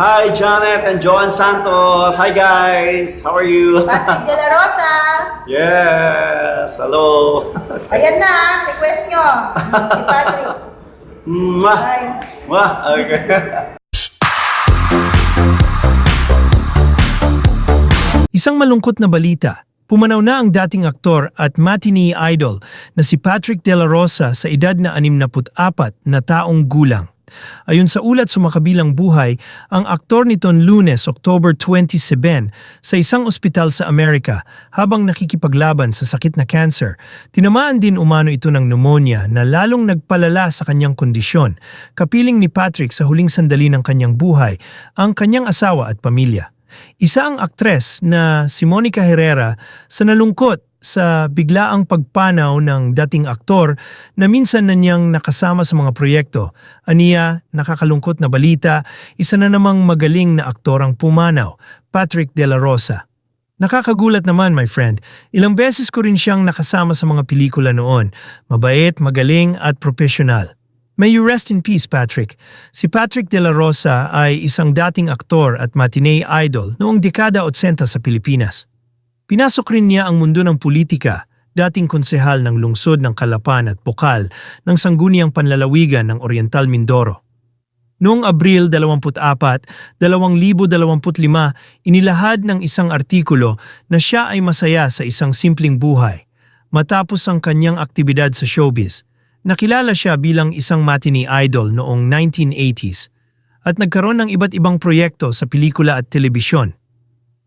Hi, Janet and Joan Santos. Hi, guys. How are you? Patrick De La Rosa. yes. Hello. Ayan na, request nyo. Si Patrick. Mwah. Ay. Mwah. Okay. Isang malungkot na balita. Pumanaw na ang dating aktor at matinee idol na si Patrick De La Rosa sa edad na 64 na taong gulang. Ayon sa ulat sa makabilang buhay, ang aktor niton lunes, October 27, sa isang ospital sa Amerika habang nakikipaglaban sa sakit na cancer. Tinamaan din umano ito ng pneumonia na lalong nagpalala sa kanyang kondisyon. Kapiling ni Patrick sa huling sandali ng kanyang buhay, ang kanyang asawa at pamilya. Isa ang aktres na si Monica Herrera sa nalungkot sa biglaang pagpanaw ng dating aktor na minsan na niyang nakasama sa mga proyekto. Aniya, nakakalungkot na balita, isa na namang magaling na aktor ang pumanaw, Patrick De La Rosa. Nakakagulat naman, my friend. Ilang beses ko rin siyang nakasama sa mga pelikula noon. Mabait, magaling at profesional. May you rest in peace, Patrick. Si Patrick De La Rosa ay isang dating aktor at matinee idol noong dekada 80 sa Pilipinas. Pinasok rin niya ang mundo ng politika, dating konsehal ng lungsod ng Kalapan at Bukal ng Sangguniang Panlalawigan ng Oriental Mindoro. Noong Abril 24, 2025, inilahad ng isang artikulo na siya ay masaya sa isang simpleng buhay. Matapos ang kanyang aktibidad sa showbiz, nakilala siya bilang isang matinee idol noong 1980s at nagkaroon ng iba't ibang proyekto sa pelikula at telebisyon.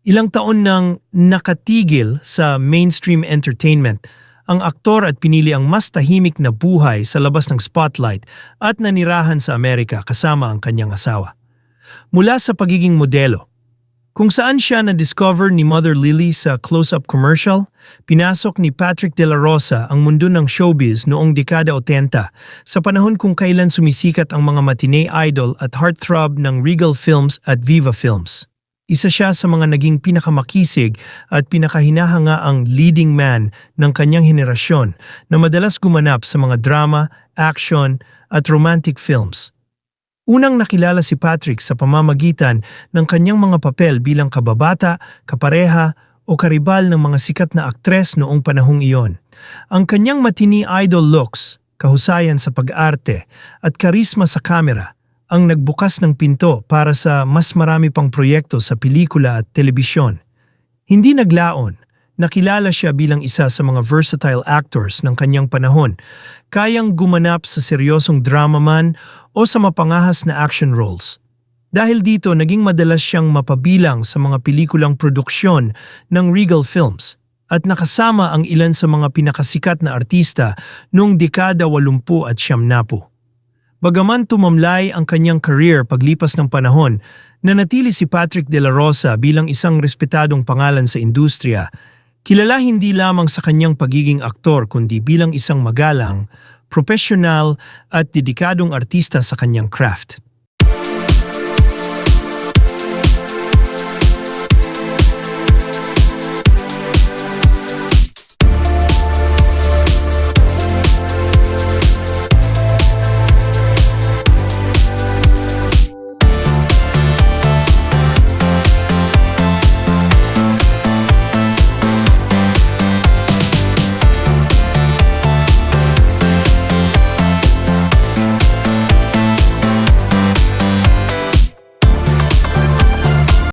Ilang taon nang nakatigil sa mainstream entertainment, ang aktor at pinili ang mas tahimik na buhay sa labas ng spotlight at nanirahan sa Amerika kasama ang kanyang asawa. Mula sa pagiging modelo, kung saan siya na-discover ni Mother Lily sa close-up commercial, pinasok ni Patrick De La Rosa ang mundo ng showbiz noong dekada 80 sa panahon kung kailan sumisikat ang mga matinee idol at heartthrob ng Regal Films at Viva Films. Isa siya sa mga naging pinakamakisig at pinakahinahanga ang leading man ng kanyang henerasyon na madalas gumanap sa mga drama, action at romantic films. Unang nakilala si Patrick sa pamamagitan ng kanyang mga papel bilang kababata, kapareha o karibal ng mga sikat na aktres noong panahong iyon. Ang kanyang matini idol looks, kahusayan sa pag-arte at karisma sa kamera ang nagbukas ng pinto para sa mas marami pang proyekto sa pelikula at telebisyon. Hindi naglaon, nakilala siya bilang isa sa mga versatile actors ng kanyang panahon, kayang gumanap sa seryosong drama man o sa mapangahas na action roles. Dahil dito, naging madalas siyang mapabilang sa mga pelikulang produksyon ng Regal Films at nakasama ang ilan sa mga pinakasikat na artista noong dekada 80 at 70. Bagaman tumamlay ang kanyang career paglipas ng panahon, nanatili si Patrick De La Rosa bilang isang respetadong pangalan sa industriya, kilala hindi lamang sa kanyang pagiging aktor kundi bilang isang magalang, profesional at dedikadong artista sa kanyang craft.